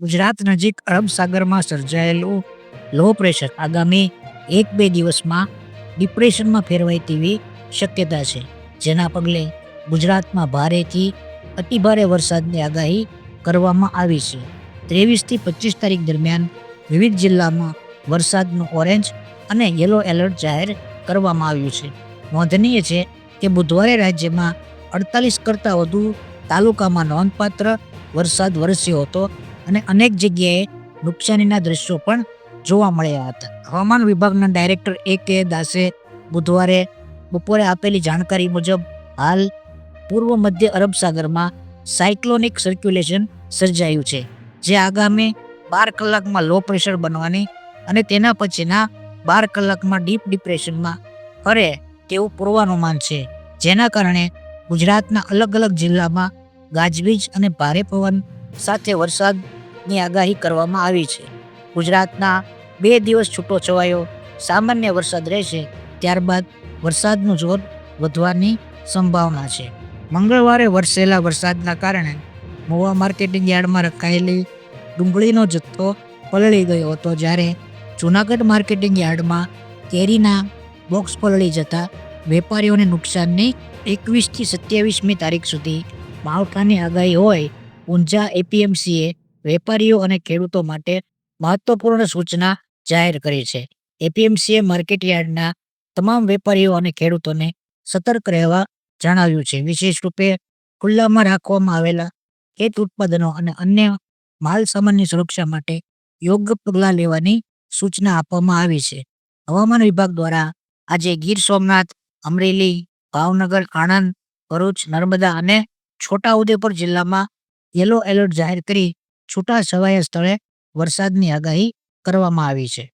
ગુજરાત નજીક અરબ સાગરમાં સર્જાયેલું low pressure આગામી એક બે દિવસમાં ડિપ્રેશનમાં ફેરવાય તેવી શક્યતા છે. જેના પગલે ગુજરાતમાં ભારેથી અતિભારે વરસાદની આગાહી કરવામાં આવી છે. ત્રેવીસથી પચીસ તારીખ દરમિયાન વિવિધ જિલ્લામાં વરસાદનું ઓરેન્જ અને યલો એલર્ટ જાહેર કરવામાં આવ્યું છે. નોંધનીય છે કે બુધવારે રાજ્યમાં અડતાલીસ કરતાં વધુ તાલુકામાં નોંધપાત્ર વરસાદ વરસ્યો હતો. અને અનેક જગ્યાએ નુકસાનીના દ્રશ્યો પણ જોવા મળ્યા હતા. હવામાન વિભાગના ડાયરેક્ટર એ કે દાસે બુધવારે બપોરે આપેલી જાણકારી મુજબ હાલ પૂર્વ મધ્ય અરબ સાગરમાં સાયક્લોનિક સર્ક્યુલેશન સર્જાયું છે, જે આગામી બાર કલાકમાં લો પ્રેશર બનવાની અને તેના પછીના બાર કલાકમાં ડીપ ડિપ્રેશનમાં ફરે તેવું પૂર્વાનુમાન છે, જેના કારણે ગુજરાતના અલગ અલગ જિલ્લામાં ગાજવીજ અને ભારે પવન સાથે વરસાદની આગાહી કરવામાં આવી છે. ગુજરાતના બે દિવસ છૂટો છવાયો, સામાન્ય વરસાદ રહેશે, ત્યારબાદ વરસાદનું જોર વધવાની સંભાવના છે. મંગળવારે વરસેલા વરસાદના કારણે મોવા માર્કેટિંગ યાર્ડમાં રખાયેલી ડુંગળીનો જથ્થો પલળી ગયો હતો, જ્યારે જૂનાગઢ માર્કેટિંગ યાર્ડમાં કેરીના બોક્સ પલળી જતા વેપારીઓને નુકસાનની એકવીસથી સત્યાવીસમી તારીખ સુધી માવઠાની આગાહી હોય, ઊંઝા એપીએમસીએ વેપારીઓ અને ખેડૂતો માટે મહત્વપૂર્ણ સૂચના જાહેર કરી છે. એપીએમસીએ માર્કેટ યાર્ડના તમામ વેપારીઓ અને ખેડૂતોને સતર્ક રહેવા જણાવ્યું છે. વિશેષ રૂપે ખુલ્લામાં રાખવામાં આવેલા ખેત ઉત્પાદનો અને અન્ય માલ સામાનની સુરક્ષા માટે યોગ્ય પગલાં લેવાની સૂચના આપવામાં આવી છે. હવામાન વિભાગ દ્વારા આજે ગીર સોમનાથ, અમરેલી, ભાવનગર, આણંદ, ભરૂચ, નર્મદા અને છોટાઉદેપુર જિલ્લામાં યલો એલર્ટ જાહેર કરી છૂટા છવાયા સ્થળે વરસાદની આગાહી કરવામાં આવી છે.